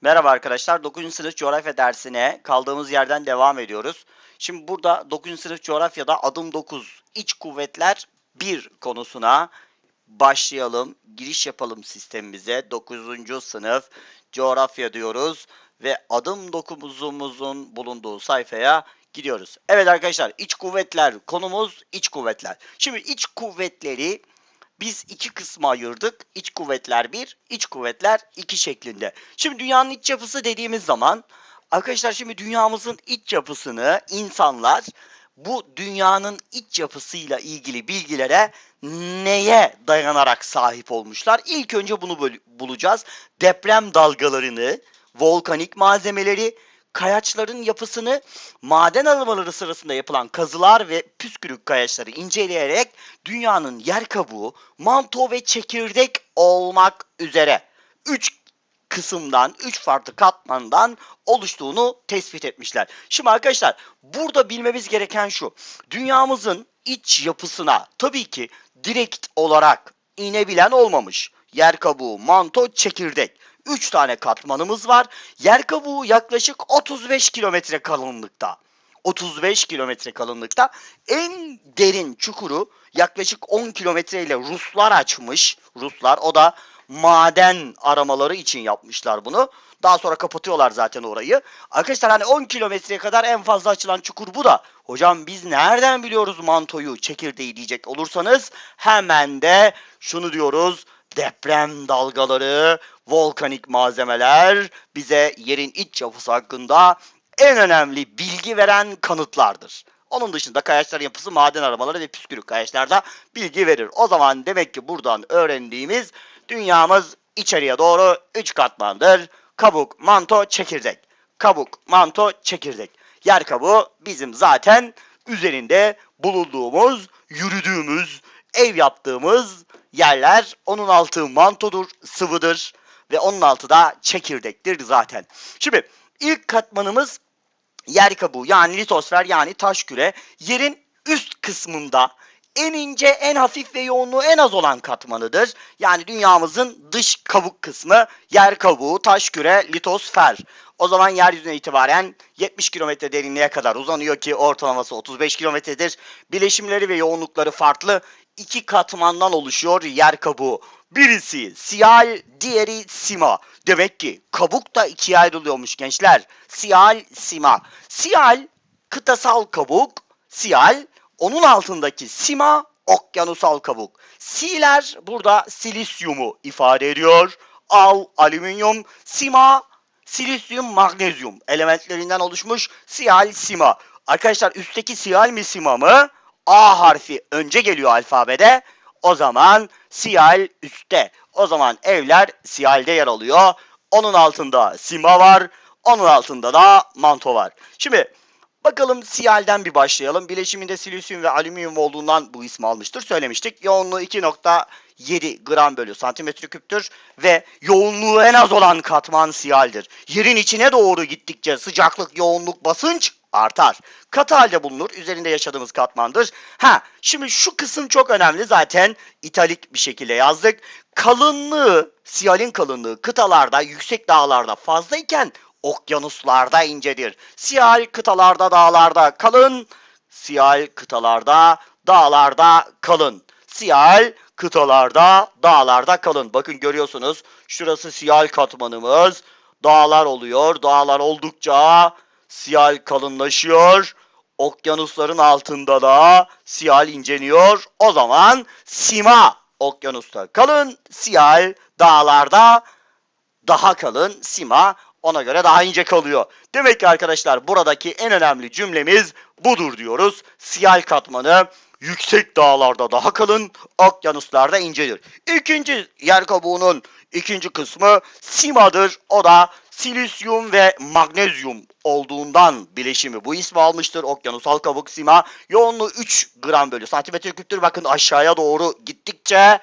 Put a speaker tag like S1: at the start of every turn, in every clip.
S1: Merhaba arkadaşlar. 9. sınıf coğrafya dersine kaldığımız yerden devam ediyoruz. Şimdi burada 9. sınıf coğrafyada adım 9 iç kuvvetler 1 konusuna başlayalım. Giriş yapalım sistemimize. 9. sınıf coğrafya diyoruz ve adım 9'umuzun bulunduğu sayfaya gidiyoruz. Evet arkadaşlar iç kuvvetler konumuz iç kuvvetler. Şimdi iç kuvvetleri biz iki kısma ayırdık. İç kuvvetler 1, iç kuvvetler 2 şeklinde. Şimdi dünyanın iç yapısı dediğimiz zaman arkadaşlar şimdi dünyamızın iç yapısını insanlar bu dünyanın iç yapısıyla ilgili bilgilere neye dayanarak sahip olmuşlar? İlk önce bunu bulacağız. Deprem dalgalarını, volkanik malzemeleri, kayaçların yapısını, maden aramaları sırasında yapılan kazılar ve püskürük kayaçları inceleyerek dünyanın yer kabuğu, manto ve çekirdek olmak üzere 3 kısımdan, 3 farklı katmandan oluştuğunu tespit etmişler. Şimdi arkadaşlar burada bilmemiz gereken şu. Dünyamızın iç yapısına tabii ki direkt olarak inebilen olmamış. Yer kabuğu, manto, çekirdek. 3 tane katmanımız var. Yer kabuğu yaklaşık 35 kilometre kalınlıkta. 35 kilometre kalınlıkta. En derin çukuru yaklaşık 10 kilometre ile Ruslar açmış. Ruslar o da maden aramaları için yapmışlar bunu. Daha sonra kapatıyorlar zaten orayı. Arkadaşlar hani 10 kilometreye kadar en fazla açılan çukur bu da. Hocam biz nereden biliyoruz mantoyu, çekirdeği diyecek olursanız hemen de şunu diyoruz. Deprem dalgaları, volkanik malzemeler bize yerin iç yapısı hakkında en önemli bilgi veren kanıtlardır. Onun dışında kayaçların yapısı, maden aramaları ve püskürük kayaçlarda bilgi verir. O zaman demek ki buradan öğrendiğimiz dünyamız içeriye doğru 3 katmandır. Kabuk, manto, çekirdek. Kabuk, manto, çekirdek. Yer kabuğu bizim zaten üzerinde bulunduğumuz, yürüdüğümüz, ev yaptığımız yerler. Onun altı mantodur, sıvıdır ve onun altı da çekirdektir zaten. Şimdi ilk katmanımız yer kabuğu yani litosfer yani taş küre yerin üst kısmında en ince, en hafif ve yoğunluğu en az olan katmanıdır. Yani dünyamızın dış kabuk kısmı yer kabuğu, taş küre, litosfer. O zaman yeryüzüne itibaren 70 kilometre derinliğe kadar uzanıyor ki ortalaması 35 kilometredir. Bileşimleri ve yoğunlukları farklı iki katmandan oluşuyor yer kabuğu. Birisi siyal, diğeri sima. Demek ki kabuk da ikiye ayrılıyormuş gençler. Siyal, sima. Siyal kıtasal kabuk, siyal onun altındaki sima okyanusal kabuk. Siler burada silisyumu ifade ediyor. Al, alüminyum, sima, silisyum, magnezyum elementlerinden oluşmuş siyal, sima. Arkadaşlar üstteki siyal mi sima mı? A harfi önce geliyor alfabede. O zaman siyal üstte. O zaman evler siyalde yer alıyor. Onun altında sima var. Onun altında da manto var. Şimdi bakalım siyalden bir başlayalım. Bileşiminde silisyum ve alüminyum olduğundan bu ismi almıştır. Söylemiştik. Yoğunluğu 2.7 gram bölü santimetre küptür ve yoğunluğu en az olan katman siyaldir. Yerin içine doğru gittikçe sıcaklık, yoğunluk, basınç artar. Katı halde bulunur. Üzerinde yaşadığımız katmandır. Ha, şimdi şu kısım çok önemli. Zaten italik bir şekilde yazdık. Kalınlığı, siyalin kalınlığı kıtalarda, yüksek dağlarda fazlayken okyanuslarda incedir. Siyal kıtalarda, dağlarda kalın. Siyal kıtalarda, dağlarda kalın. Siyal kıtalarda, dağlarda kalın. Bakın görüyorsunuz. Şurası siyal katmanımız. Dağlar oluyor. Dağlar oldukça siyal kalınlaşıyor. Okyanusların altında da siyal inceliyor. O zaman sima okyanusta kalın, siyal dağlarda daha kalın, sima ona göre daha ince kalıyor. Demek ki arkadaşlar buradaki en önemli cümlemiz budur diyoruz. Siyal katmanı yüksek dağlarda daha kalın, okyanuslarda incedir. İkinci yer kabuğunun ikinci kısmı simadır. O da silisyum ve magnezyum olduğundan bileşimi bu ismi almıştır. Okyanusal kabuk sima yoğunluğu 3 gram bölü santimetre küptür. Bakın aşağıya doğru gittikçe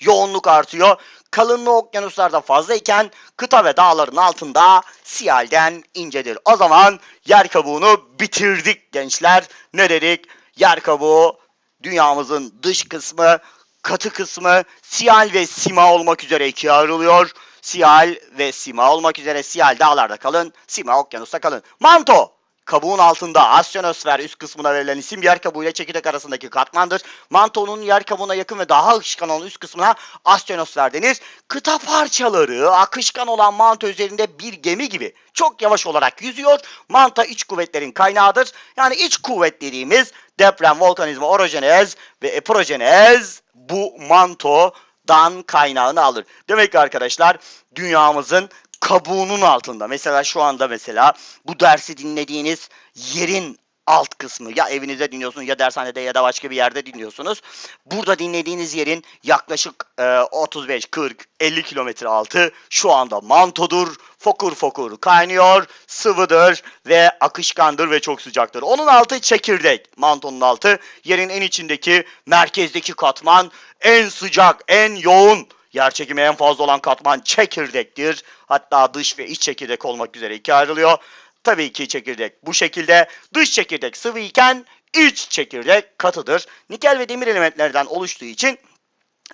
S1: yoğunluk artıyor. Kalınlığı okyanuslarda fazlayken kıta ve dağların altında siyalden incedir. O zaman yer kabuğunu bitirdik gençler. Ne dedik? Yer kabuğu dünyamızın dış kısmı, katı kısmı siyal ve sima olmak üzere ikiye ayrılıyor. Siyal ve Sima olmak üzere Siyal dağlarda kalın, Sima okyanusta kalın. Manto Kabuğun altında asyonosfer üst kısmına verilen isim yer kabuğu ile çekirdek arasındaki katmandır. Mantonun yer kabuğuna yakın ve daha akışkan olan üst kısmına asyonosfer denir. Kıta parçaları akışkan olan manto üzerinde bir gemi gibi çok yavaş olarak yüzüyor. Manta iç kuvvetlerin kaynağıdır. Yani iç kuvvet dediğimiz deprem, volkanizma, orojenez ve epirojenez bu mantodan kaynağını alır. Demek ki arkadaşlar dünyamızın kabuğunun altında. Mesela şu anda mesela bu dersi dinlediğiniz yerin alt kısmı ya evinizde dinliyorsunuz ya dershanede ya da başka bir yerde dinliyorsunuz. Burada dinlediğiniz yerin yaklaşık e, 35, 40, 50 kilometre altı şu anda mantodur. Fokur fokur kaynıyor, sıvıdır ve akışkandır ve çok sıcaktır. Onun altı çekirdek. Mantonun altı yerin en içindeki merkezdeki katman en sıcak, en yoğun Yer çekimi en fazla olan katman çekirdektir. Hatta dış ve iç çekirdek olmak üzere ikiye ayrılıyor. Tabii ki çekirdek bu şekilde. Dış çekirdek sıvı iken iç çekirdek katıdır. Nikel ve demir elementlerden oluştuğu için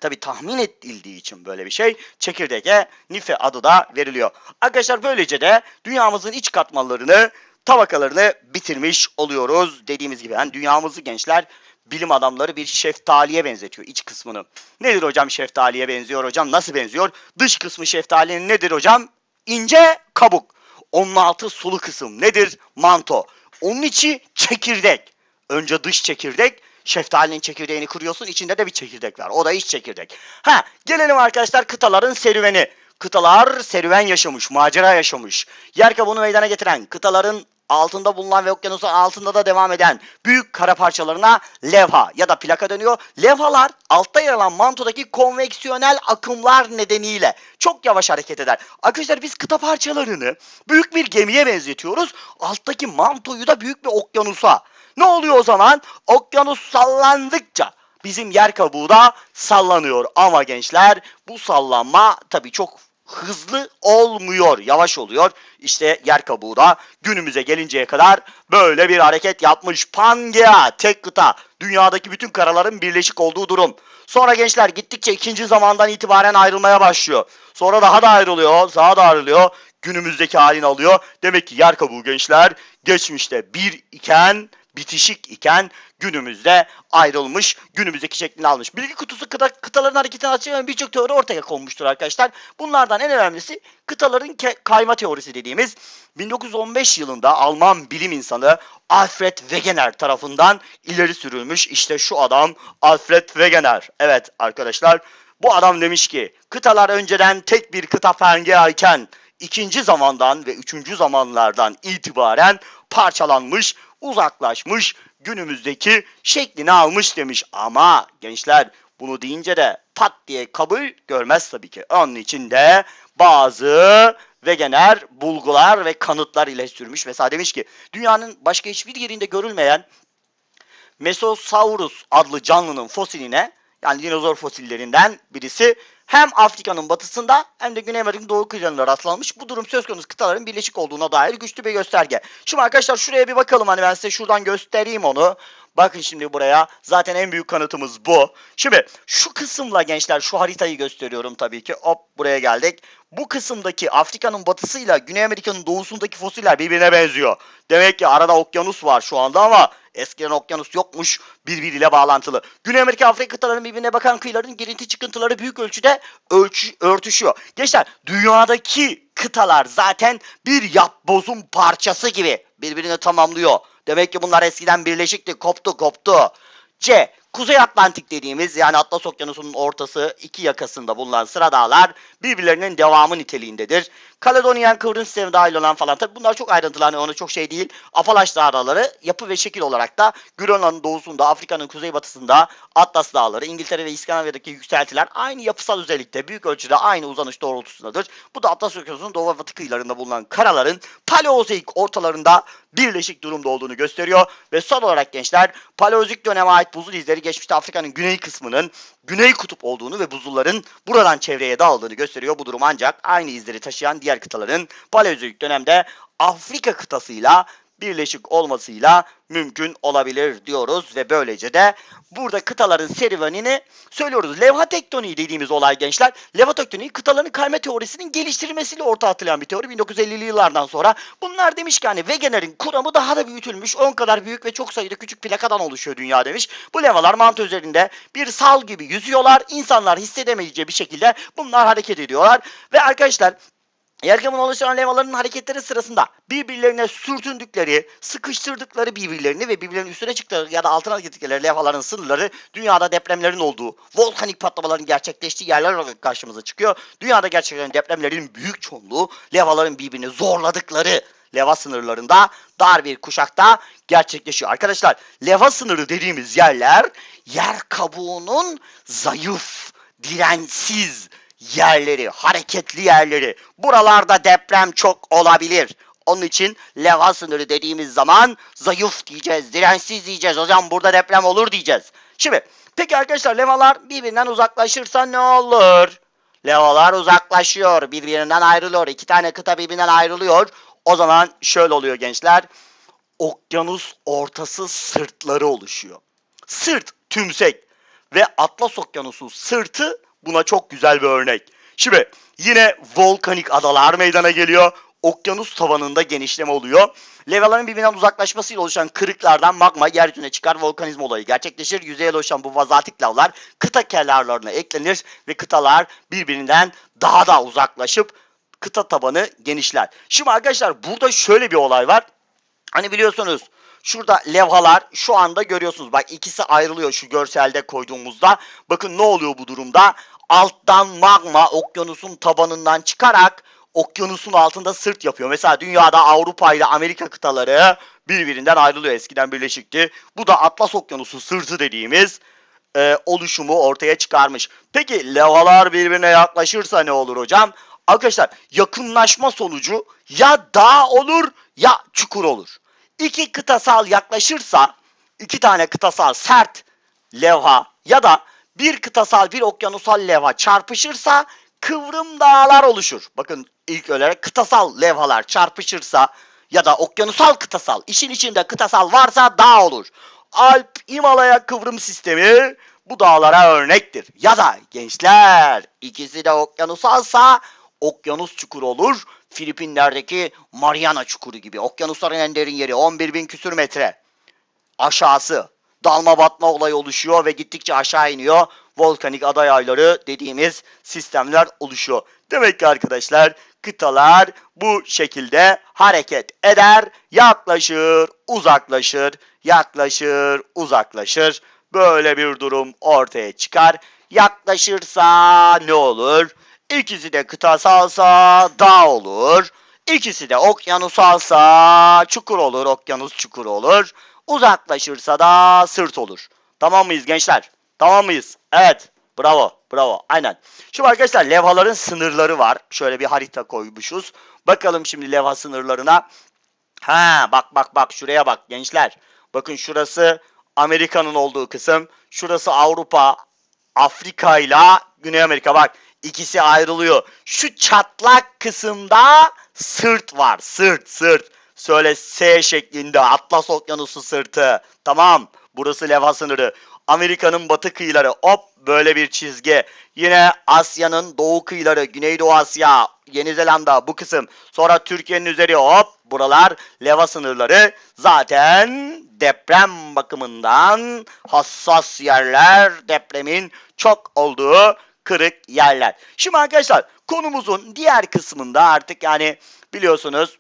S1: Tabi tahmin edildiği için böyle bir şey çekirdeğe nife adı da veriliyor. Arkadaşlar böylece de dünyamızın iç katmanlarını tabakalarını bitirmiş oluyoruz. Dediğimiz gibi yani dünyamızı gençler bilim adamları bir şeftaliye benzetiyor iç kısmını. Nedir hocam şeftaliye benziyor hocam? Nasıl benziyor? Dış kısmı şeftalinin nedir hocam? İnce kabuk. Onun altı sulu kısım. Nedir? Manto. Onun içi çekirdek. Önce dış çekirdek, şeftalinin çekirdeğini kırıyorsun. içinde de bir çekirdek var. O da iç çekirdek. Ha, gelelim arkadaşlar kıtaların serüveni. Kıtalar serüven yaşamış, macera yaşamış. Yer kabuğunu meydana getiren kıtaların altında bulunan ve okyanusun altında da devam eden büyük kara parçalarına levha ya da plaka deniyor. Levhalar altta yer alan mantodaki konveksiyonel akımlar nedeniyle çok yavaş hareket eder. Arkadaşlar biz kıta parçalarını büyük bir gemiye benzetiyoruz. Alttaki mantoyu da büyük bir okyanusa. Ne oluyor o zaman? Okyanus sallandıkça bizim yer kabuğu da sallanıyor. Ama gençler bu sallanma tabii çok hızlı olmuyor, yavaş oluyor. İşte yer kabuğu da günümüze gelinceye kadar böyle bir hareket yapmış. Pangea, tek kıta, dünyadaki bütün karaların birleşik olduğu durum. Sonra gençler gittikçe ikinci zamandan itibaren ayrılmaya başlıyor. Sonra daha da ayrılıyor, daha da ayrılıyor. Günümüzdeki halini alıyor. Demek ki yer kabuğu gençler geçmişte bir iken bitişik iken günümüzde ayrılmış, günümüzdeki şeklini almış. Bilgi kutusu kıta, kıtaların hareketini açıklayan birçok teori ortaya konmuştur arkadaşlar. Bunlardan en önemlisi kıtaların kayma teorisi dediğimiz 1915 yılında Alman bilim insanı Alfred Wegener tarafından ileri sürülmüş. İşte şu adam Alfred Wegener. Evet arkadaşlar bu adam demiş ki kıtalar önceden tek bir kıta Pangea iken ikinci zamandan ve üçüncü zamanlardan itibaren parçalanmış, uzaklaşmış, günümüzdeki şeklini almış demiş. Ama gençler bunu deyince de pat diye kabul görmez tabii ki. Onun için de bazı vegener bulgular ve kanıtlar ile sürmüş. Mesela demiş ki dünyanın başka hiçbir yerinde görülmeyen Mesosaurus adlı canlının fosiline yani dinozor fosillerinden birisi hem Afrika'nın batısında hem de Güney Amerika'nın doğu kıyılarında rastlanmış. Bu durum söz konusu kıtaların birleşik olduğuna dair güçlü bir gösterge. Şimdi arkadaşlar şuraya bir bakalım hani ben size şuradan göstereyim onu. Bakın şimdi buraya. Zaten en büyük kanıtımız bu. Şimdi şu kısımla gençler şu haritayı gösteriyorum tabii ki. Hop buraya geldik. Bu kısımdaki Afrika'nın batısıyla Güney Amerika'nın doğusundaki fosiller birbirine benziyor. Demek ki arada okyanus var şu anda ama eskiden okyanus yokmuş birbiriyle bağlantılı. Güney Amerika Afrika kıtalarının birbirine bakan kıyıların girinti çıkıntıları büyük ölçüde ölçü, örtüşüyor. Gençler dünyadaki kıtalar zaten bir yapbozun parçası gibi birbirini tamamlıyor. Demek ki bunlar eskiden birleşikti. Koptu koptu. C. Kuzey Atlantik dediğimiz yani Atlas Okyanusu'nun ortası iki yakasında bulunan sıra dağlar birbirlerinin devamı niteliğindedir. Kaledonyan kıvrım sistemi dahil olan falan tabi bunlar çok ayrıntılı hani ona çok şey değil. Apalaş dağları yapı ve şekil olarak da Grönland'ın doğusunda, Afrika'nın kuzeybatısında Atlas dağları, İngiltere ve İskandinavya'daki yükseltiler aynı yapısal özellikte büyük ölçüde aynı uzanış doğrultusundadır. Bu da Atlas Okyanusu'nun doğu ve batı kıyılarında bulunan karaların Paleozoik ortalarında birleşik durumda olduğunu gösteriyor. Ve son olarak gençler Paleozoik döneme ait buzul izleri geçmişte Afrika'nın güney kısmının güney kutup olduğunu ve buzulların buradan çevreye dağıldığını gösteriyor. Bu durum ancak aynı izleri taşıyan diğer kıtaların Paleozoik dönemde Afrika kıtasıyla birleşik olmasıyla mümkün olabilir diyoruz ve böylece de burada kıtaların serüvenini söylüyoruz. Levha tektoniği dediğimiz olay gençler. Levha tektoniği kıtaların kayma teorisinin geliştirilmesiyle ortaya atılan bir teori 1950'li yıllardan sonra. Bunlar demiş ki hani Wegener'in kuramı daha da büyütülmüş 10 kadar büyük ve çok sayıda küçük plakadan oluşuyor dünya demiş. Bu levhalar mantı üzerinde bir sal gibi yüzüyorlar. İnsanlar hissedemeyeceği bir şekilde bunlar hareket ediyorlar. Ve arkadaşlar Yerkamın oluşan levhaların hareketleri sırasında birbirlerine sürtündükleri, sıkıştırdıkları birbirlerini ve birbirlerinin üstüne çıktığı ya da altına gittikleri levhaların sınırları dünyada depremlerin olduğu, volkanik patlamaların gerçekleştiği yerler olarak karşımıza çıkıyor. Dünyada gerçekleşen depremlerin büyük çoğunluğu levhaların birbirini zorladıkları leva sınırlarında dar bir kuşakta gerçekleşiyor. Arkadaşlar leva sınırı dediğimiz yerler yer kabuğunun zayıf, dirensiz, yerleri, hareketli yerleri. Buralarda deprem çok olabilir. Onun için leva sınırı dediğimiz zaman zayıf diyeceğiz, dirensiz diyeceğiz. Hocam burada deprem olur diyeceğiz. Şimdi peki arkadaşlar levalar birbirinden uzaklaşırsa ne olur? Levalar uzaklaşıyor, birbirinden ayrılıyor. İki tane kıta birbirinden ayrılıyor. O zaman şöyle oluyor gençler. Okyanus ortası sırtları oluşuyor. Sırt tümsek ve Atlas Okyanusu sırtı buna çok güzel bir örnek. Şimdi yine volkanik adalar meydana geliyor. Okyanus tavanında genişleme oluyor. Levaların birbirinden uzaklaşmasıyla oluşan kırıklardan magma yeryüzüne çıkar volkanizm olayı gerçekleşir. Yüzeye oluşan bu vazatik lavlar kıta kenarlarına eklenir ve kıtalar birbirinden daha da uzaklaşıp kıta tabanı genişler. Şimdi arkadaşlar burada şöyle bir olay var. Hani biliyorsunuz şurada levhalar şu anda görüyorsunuz. Bak ikisi ayrılıyor şu görselde koyduğumuzda. Bakın ne oluyor bu durumda? Alttan magma okyanusun tabanından çıkarak okyanusun altında sırt yapıyor. Mesela dünyada Avrupa ile Amerika kıtaları birbirinden ayrılıyor. Eskiden birleşikti. Bu da Atlas Okyanusu sırtı dediğimiz e, oluşumu ortaya çıkarmış. Peki levhalar birbirine yaklaşırsa ne olur hocam? Arkadaşlar yakınlaşma sonucu ya dağ olur ya çukur olur. İki kıtasal yaklaşırsa iki tane kıtasal sert levha ya da bir kıtasal bir okyanusal levha çarpışırsa kıvrım dağlar oluşur. Bakın ilk olarak kıtasal levhalar çarpışırsa ya da okyanusal kıtasal işin içinde kıtasal varsa dağ olur. Alp Himalaya kıvrım sistemi bu dağlara örnektir. Ya da gençler ikisi de okyanusalsa okyanus çukuru olur. Filipinler'deki Mariana çukuru gibi. Okyanusların en derin yeri 11 bin küsür metre. Aşağısı dalma batma olayı oluşuyor ve gittikçe aşağı iniyor. Volkanik ada yayları dediğimiz sistemler oluşuyor. Demek ki arkadaşlar kıtalar bu şekilde hareket eder, yaklaşır, uzaklaşır, yaklaşır, uzaklaşır. Böyle bir durum ortaya çıkar. Yaklaşırsa ne olur? İkisi de kıtasalsa dağ olur. İkisi de okyanusalsa çukur olur, okyanus çukuru olur. Uzaklaşırsa da sırt olur. Tamam mıyız gençler? Tamam mıyız? Evet. Bravo. Bravo. Aynen. Şimdi arkadaşlar levhaların sınırları var. Şöyle bir harita koymuşuz. Bakalım şimdi levha sınırlarına. Ha bak bak bak şuraya bak gençler. Bakın şurası Amerika'nın olduğu kısım. Şurası Avrupa, Afrika ile Güney Amerika. Bak ikisi ayrılıyor. Şu çatlak kısımda sırt var. Sırt sırt. Söyle S şeklinde Atlas Okyanusu sırtı. Tamam. Burası levha sınırı. Amerika'nın batı kıyıları hop böyle bir çizgi. Yine Asya'nın doğu kıyıları, Güneydoğu Asya, Yeni Zelanda bu kısım. Sonra Türkiye'nin üzeri hop buralar leva sınırları. Zaten deprem bakımından hassas yerler, depremin çok olduğu kırık yerler. Şimdi arkadaşlar konumuzun diğer kısmında artık yani biliyorsunuz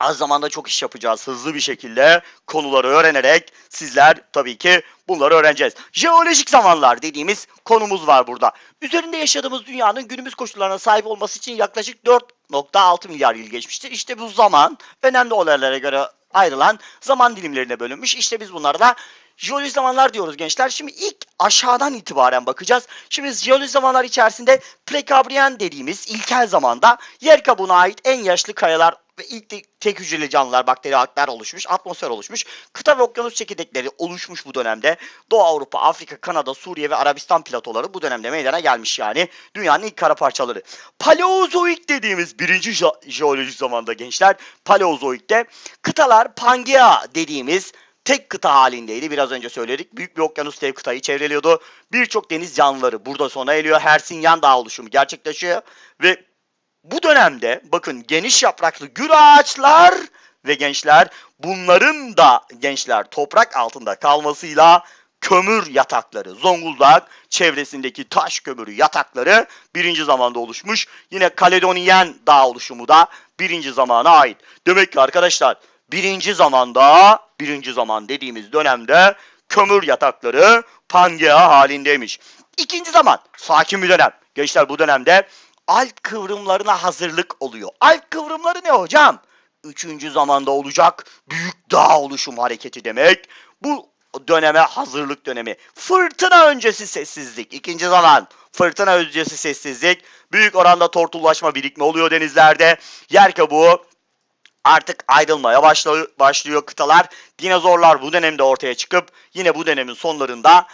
S1: Az zamanda çok iş yapacağız hızlı bir şekilde konuları öğrenerek sizler tabii ki bunları öğreneceğiz. Jeolojik zamanlar dediğimiz konumuz var burada. Üzerinde yaşadığımız dünyanın günümüz koşullarına sahip olması için yaklaşık 4.6 milyar yıl geçmiştir. İşte bu zaman önemli olaylara göre ayrılan zaman dilimlerine bölünmüş. İşte biz bunlara jeolojik zamanlar diyoruz gençler. Şimdi ilk aşağıdan itibaren bakacağız. Şimdi jeolojik zamanlar içerisinde Prekambriyen dediğimiz ilkel zamanda yer kabuğuna ait en yaşlı kayalar ve ilk te- tek hücreli canlılar, bakteri halklar oluşmuş, atmosfer oluşmuş. Kıta ve okyanus çekirdekleri oluşmuş bu dönemde. Doğu Avrupa, Afrika, Kanada, Suriye ve Arabistan platoları bu dönemde meydana gelmiş yani. Dünyanın ilk kara parçaları. Paleozoik dediğimiz birinci je- jeolojik zamanda gençler. Paleozoik'te kıtalar Pangea dediğimiz tek kıta halindeydi. Biraz önce söyledik. Büyük bir okyanus dev kıtayı çevreliyordu. Birçok deniz canlıları burada sona eriyor. Hersinyan Dağı oluşumu gerçekleşiyor. Ve bu dönemde bakın geniş yapraklı gül ağaçlar ve gençler bunların da gençler toprak altında kalmasıyla kömür yatakları Zonguldak çevresindeki taş kömürü yatakları birinci zamanda oluşmuş. Yine Kaledoniyen dağ oluşumu da birinci zamana ait. Demek ki arkadaşlar birinci zamanda birinci zaman dediğimiz dönemde kömür yatakları Pangea halindeymiş. İkinci zaman sakin bir dönem. Gençler bu dönemde alt kıvrımlarına hazırlık oluyor. Alt kıvrımları ne hocam? Üçüncü zamanda olacak büyük dağ oluşum hareketi demek. Bu döneme hazırlık dönemi. Fırtına öncesi sessizlik. İkinci zaman fırtına öncesi sessizlik. Büyük oranda tortullaşma birikme oluyor denizlerde. Yer kabuğu artık ayrılmaya başlıyor, başlıyor kıtalar. Dinozorlar bu dönemde ortaya çıkıp yine bu dönemin sonlarında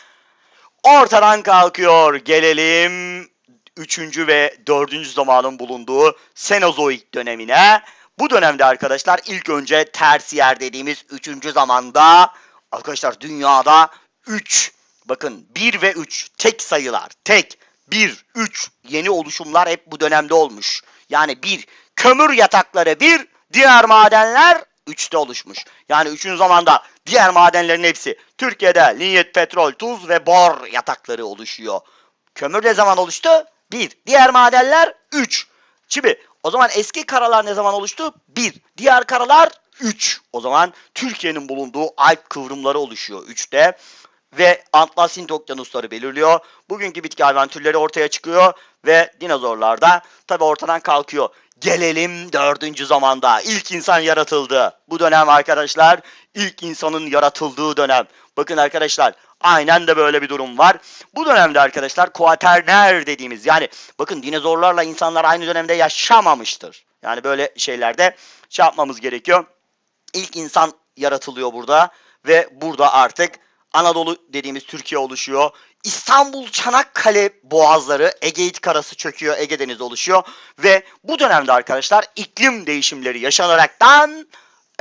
S1: ortadan kalkıyor. Gelelim 3. ve 4. zamanın bulunduğu Senozoik dönemine. Bu dönemde arkadaşlar ilk önce tersiyer dediğimiz 3. zamanda arkadaşlar dünyada 3 bakın 1 ve 3 tek sayılar. Tek 1 3 yeni oluşumlar hep bu dönemde olmuş. Yani bir kömür yatakları bir diğer madenler 3'te oluşmuş. Yani 3. zamanda diğer madenlerin hepsi Türkiye'de linyet, petrol, tuz ve bor yatakları oluşuyor. Kömür ne zaman oluştu? 1. Diğer madenler 3. Şimdi o zaman eski karalar ne zaman oluştu? 1. Diğer karalar 3. O zaman Türkiye'nin bulunduğu alp kıvrımları oluşuyor 3'te ve Atlas Hint okyanusları belirliyor. Bugünkü bitki hayvan türleri ortaya çıkıyor ve dinozorlar da tabi ortadan kalkıyor. Gelelim dördüncü zamanda. İlk insan yaratıldı. Bu dönem arkadaşlar ilk insanın yaratıldığı dönem. Bakın arkadaşlar aynen de böyle bir durum var. Bu dönemde arkadaşlar kuaterner dediğimiz yani bakın dinozorlarla insanlar aynı dönemde yaşamamıştır. Yani böyle şeylerde şey yapmamız gerekiyor. İlk insan yaratılıyor burada ve burada artık Anadolu dediğimiz Türkiye oluşuyor. İstanbul Çanakkale boğazları Egeit karası çöküyor. Ege Denizi oluşuyor. Ve bu dönemde arkadaşlar iklim değişimleri yaşanaraktan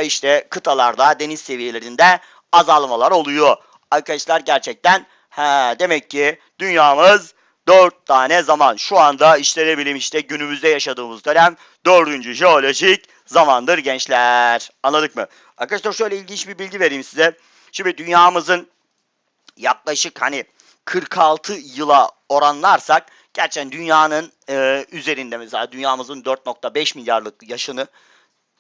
S1: işte kıtalarda deniz seviyelerinde azalmalar oluyor. Arkadaşlar gerçekten he, demek ki dünyamız dört tane zaman şu anda işlenebilim işte günümüzde yaşadığımız dönem dördüncü jeolojik zamandır gençler. Anladık mı? Arkadaşlar şöyle ilginç bir bilgi vereyim size. Şimdi dünyamızın yaklaşık hani 46 yıla oranlarsak gerçekten dünyanın e, üzerinde mesela dünyamızın 4.5 milyarlık yaşını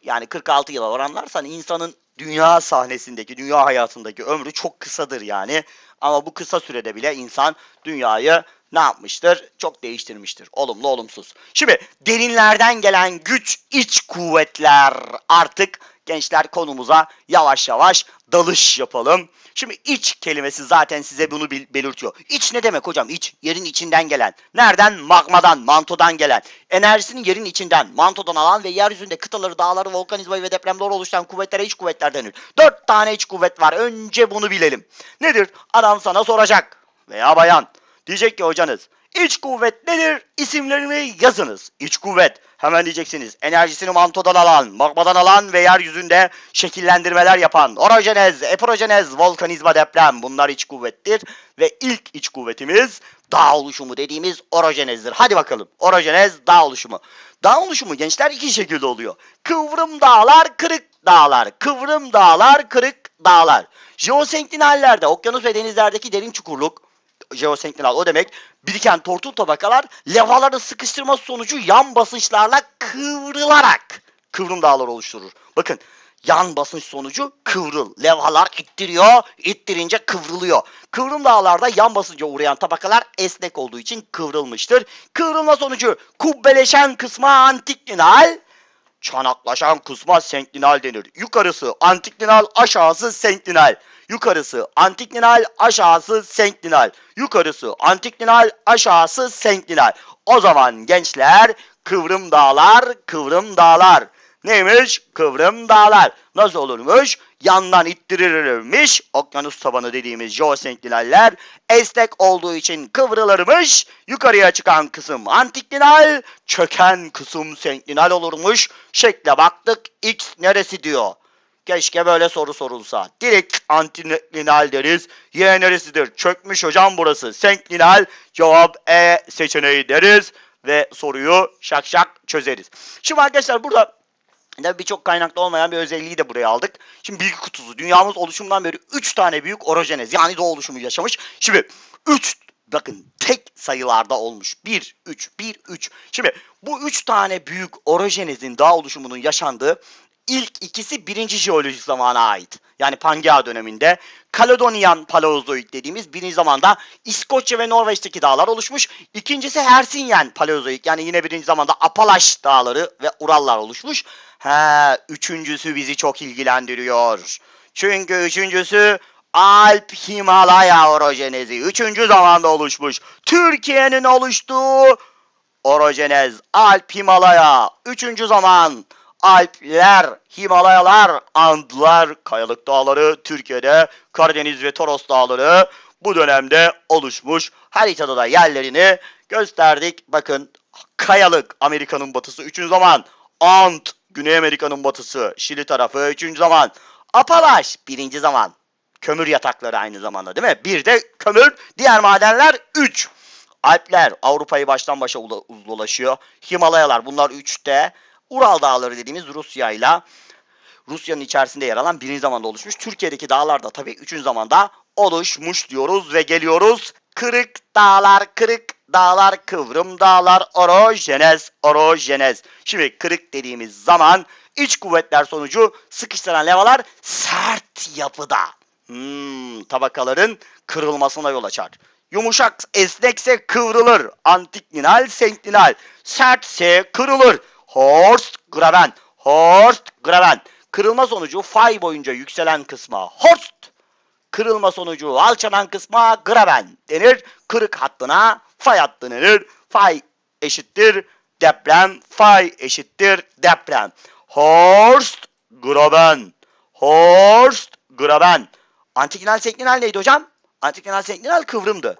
S1: yani 46 yıla oranlarsan insanın dünya sahnesindeki, dünya hayatındaki ömrü çok kısadır yani. Ama bu kısa sürede bile insan dünyayı ne yapmıştır? Çok değiştirmiştir. Olumlu olumsuz. Şimdi derinlerden gelen güç, iç kuvvetler artık gençler konumuza yavaş yavaş dalış yapalım. Şimdi iç kelimesi zaten size bunu belirtiyor. İç ne demek hocam? İç yerin içinden gelen. Nereden? Magmadan, mantodan gelen. Enerjisini yerin içinden, mantodan alan ve yeryüzünde kıtaları, dağları, volkanizmayı ve depremleri oluşturan kuvvetlere iç kuvvetler denir. Dört tane iç kuvvet var. Önce bunu bilelim. Nedir? Adam sana soracak veya bayan. Diyecek ki hocanız İç kuvvet nedir? İsimlerini yazınız. İç kuvvet. Hemen diyeceksiniz. Enerjisini mantodan alan, magmadan alan ve yeryüzünde şekillendirmeler yapan. Orojenez, epirojenez, volkanizma, deprem. Bunlar iç kuvvettir. Ve ilk iç kuvvetimiz dağ oluşumu dediğimiz orojenezdir. Hadi bakalım. Orojenez dağ oluşumu. Dağ oluşumu gençler iki şekilde oluyor. Kıvrım dağlar, kırık dağlar. Kıvrım dağlar, kırık dağlar. Jeosentinallerde, okyanus ve denizlerdeki derin çukurluk, jeosenklinal o demek biriken tortul tabakalar levhaların sıkıştırması sonucu yan basınçlarla kıvrılarak kıvrım dağlar oluşturur. Bakın yan basınç sonucu kıvrıl. Levhalar ittiriyor, ittirince kıvrılıyor. Kıvrım dağlarda yan basınca uğrayan tabakalar esnek olduğu için kıvrılmıştır. Kıvrılma sonucu kubbeleşen kısma antiklinal, çanaklaşan kısma senklinal denir. Yukarısı antiklinal, aşağısı senklinal. Yukarısı antiklinal, aşağısı senklinal. Yukarısı antiklinal, aşağısı senklinal. O zaman gençler kıvrım dağlar, kıvrım dağlar. Neymiş? Kıvrım dağlar. Nasıl olurmuş? Yandan ittirilirmiş. Okyanus tabanı dediğimiz jeosenktinaller esnek olduğu için kıvrılırmış. Yukarıya çıkan kısım antiklinal, çöken kısım senklinal olurmuş. Şekle baktık. X neresi diyor. Keşke böyle soru sorulsa. Direkt antiklinal deriz. Y neresidir? Çökmüş hocam burası. Senklinal. Cevap E seçeneği deriz. Ve soruyu şak şak çözeriz. Şimdi arkadaşlar burada birçok kaynakta olmayan bir özelliği de buraya aldık. Şimdi bilgi kutusu. Dünyamız oluşumundan beri 3 tane büyük orojenez yani doğu oluşumu yaşamış. Şimdi 3 bakın tek sayılarda olmuş. 1, 3, 1, 3. Şimdi bu 3 tane büyük orojenezin dağ oluşumunun yaşandığı ilk ikisi birinci jeolojik zamana ait. Yani Pangea döneminde Kaledonyan Paleozoik dediğimiz birinci zamanda İskoçya ve Norveç'teki dağlar oluşmuş. İkincisi Hersinyen Paleozoik yani yine birinci zamanda Apalaş dağları ve Urallar oluşmuş. He, üçüncüsü bizi çok ilgilendiriyor. Çünkü üçüncüsü Alp Himalaya orojenezi. Üçüncü zamanda oluşmuş. Türkiye'nin oluştuğu orojenez Alp Himalaya. Üçüncü zaman Alpler, Himalayalar, Andlar, Kayalık Dağları, Türkiye'de Karadeniz ve Toros Dağları bu dönemde oluşmuş. Haritada da yerlerini gösterdik. Bakın Kayalık Amerika'nın batısı 3. zaman. Ant Güney Amerika'nın batısı Şili tarafı 3. zaman. Apalaş 1. zaman. Kömür yatakları aynı zamanda değil mi? Bir de kömür, diğer madenler 3. Alpler Avrupa'yı baştan başa dolaşıyor. Himalayalar bunlar 3'te. Ural Dağları dediğimiz Rusya ile Rusya'nın içerisinde yer alan birinci zamanda oluşmuş. Türkiye'deki dağlar da tabii üçüncü zamanda oluşmuş diyoruz ve geliyoruz. Kırık dağlar, kırık dağlar, kıvrım dağlar, orojenez, orojenez. Şimdi kırık dediğimiz zaman iç kuvvetler sonucu sıkıştıran levalar sert yapıda. Hmm, tabakaların kırılmasına yol açar. Yumuşak esnekse kıvrılır. Antiklinal, senklinal. Sertse kırılır. Horst graben. Horst graben. Kırılma sonucu fay boyunca yükselen kısma horst. Kırılma sonucu alçalan kısma graben denir. Kırık hattına fay hattı denir. Fay eşittir deprem. Fay eşittir deprem. Horst graben. Horst graben. Antiklinal senklinal neydi hocam? Antiklinal senklinal kıvrımdı.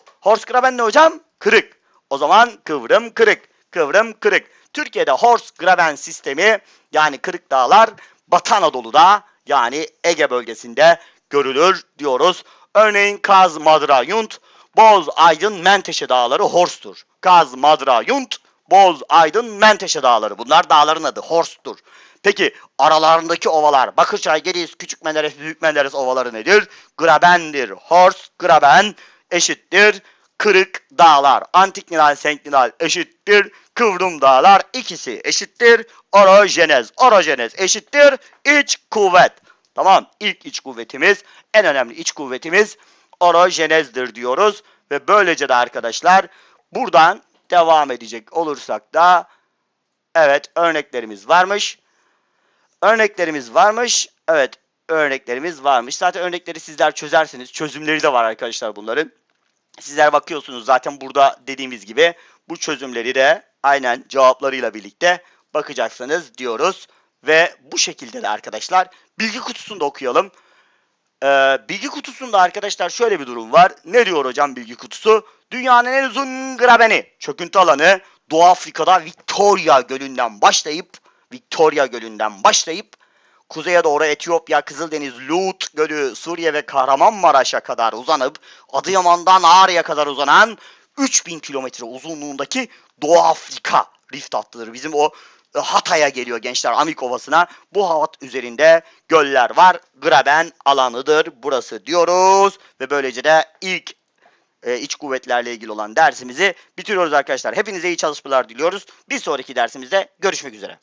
S1: Graben ne hocam? Kırık. O zaman kıvrım kırık. Kıvrım kırık. Türkiye'de Horst graben sistemi yani kırık dağlar Batı Anadolu'da yani Ege bölgesinde görülür diyoruz. Örneğin Kaz, Madra, Yunt, Boz, Aydın, Menteşe dağları Horst'tur. Kaz, Madra, Yunt, Boz, Aydın, Menteşe dağları. Bunlar dağların adı Horst'tur. Peki aralarındaki ovalar Bakırçay, Gediz, Küçük Menderes, Büyük Menderes ovaları nedir? Grabendir. Horst, graben eşittir kırık dağlar. Antiklinal, senklinal eşittir kıvrım dağlar. İkisi eşittir orojenez. Orojenez eşittir iç kuvvet. Tamam ilk iç kuvvetimiz en önemli iç kuvvetimiz orojenezdir diyoruz. Ve böylece de arkadaşlar buradan devam edecek olursak da evet örneklerimiz varmış. Örneklerimiz varmış. Evet örneklerimiz varmış. Zaten örnekleri sizler çözersiniz. Çözümleri de var arkadaşlar bunların. Sizler bakıyorsunuz zaten burada dediğimiz gibi bu çözümleri de aynen cevaplarıyla birlikte bakacaksınız diyoruz. Ve bu şekilde de arkadaşlar bilgi kutusunu da okuyalım. Ee, bilgi kutusunda arkadaşlar şöyle bir durum var. Ne diyor hocam bilgi kutusu? Dünyanın en uzun grabeni, çöküntü alanı Doğu Afrika'da Victoria Gölü'nden başlayıp Victoria Gölü'nden başlayıp kuzeye doğru Etiyopya, Kızıldeniz, Lut Gölü, Suriye ve Kahramanmaraş'a kadar uzanıp Adıyaman'dan Ağrı'ya kadar uzanan 3000 kilometre uzunluğundaki Doğu Afrika rift hattıdır. Bizim o e, Hatay'a geliyor gençler Amik Ovası'na. Bu hat üzerinde göller var. Graben alanıdır burası diyoruz. Ve böylece de ilk e, iç kuvvetlerle ilgili olan dersimizi bitiriyoruz arkadaşlar. Hepinize iyi çalışmalar diliyoruz. Bir sonraki dersimizde görüşmek üzere.